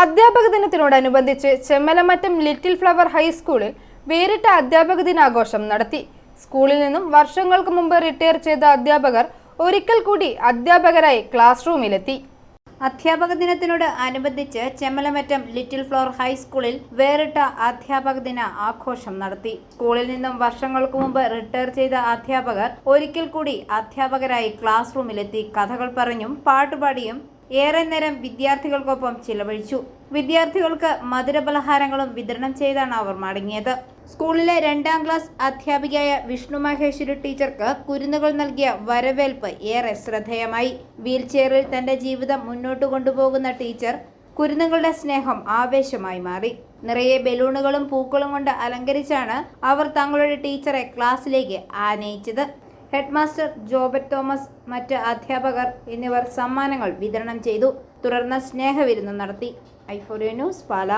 അധ്യാപക ദിനത്തിനോടനുബന്ധിച്ച് Chemmalamattam little flower ഹൈസ്കൂളിൽ വേറിട്ട അധ്യാപക ദിനാഘോഷം നടത്തി. സ്കൂളിൽ നിന്നും വർഷങ്ങൾക്ക് മുമ്പ് റിട്ടയർ ചെയ്ത അധ്യാപകർ ഒരിക്കൽ കൂടി അധ്യാപകരായി ക്ലാസ് റൂമിലെത്തി. അധ്യാപക ദിനത്തിനോട് അനുബന്ധിച്ച് ചെമ്മലമറ്റം ലിറ്റിൽ ഫ്ലോർ ഹൈസ്കൂളിൽ വേറിട്ട അധ്യാപക ദിന ആഘോഷം നടത്തി. സ്കൂളിൽ നിന്നും വർഷങ്ങൾക്ക് മുമ്പ് റിട്ടയർ ചെയ്ത അധ്യാപകർ ഒരിക്കൽ കൂടി അധ്യാപകരായി ക്ലാസ് റൂമിലെത്തി. കഥകൾ പറഞ്ഞും പാട്ടുപാടിയും ഏറെ നേരം വിദ്യാർത്ഥികൾക്കൊപ്പം ചിലവഴിച്ചു. വിദ്യാർത്ഥികൾക്ക് മധുരപലഹാരങ്ങളും വിതരണം ചെയ്താണ് അവർ മടങ്ങിയത്. സ്കൂളിലെ രണ്ടാം ക്ലാസ് അധ്യാപികയായ വിഷ്ണു മഹേശ്വരി ടീച്ചർക്ക് കുരുന്നുകൾ നൽകിയ വരവേൽപ്പ് ഏറെ ശ്രദ്ധേയമായി. വീൽചെയറിൽ തന്റെ ജീവിതം മുന്നോട്ട് കൊണ്ടുപോകുന്ന ടീച്ചർ കുരുന്നുകളുടെ സ്നേഹം ആവേശമായി മാറി. നിറയെ ബലൂണുകളും പൂക്കളും കൊണ്ട് അലങ്കരിച്ചാണ് അവർ തങ്ങളുടെ ടീച്ചറെ ക്ലാസ്സിലേക്ക് ആനയിച്ചത്. ഹെഡ്മാസ്റ്റർ ജോബറ്റ് തോമസ് മറ്റ് അധ്യാപകർ എന്നിവർ സമ്മാനങ്ങൾ വിതരണം ചെയ്തു. തുടർന്ന് സ്നേഹവിരുന്ന് നടത്തി. ഐഫോറിയ ന്യൂസ് പാല.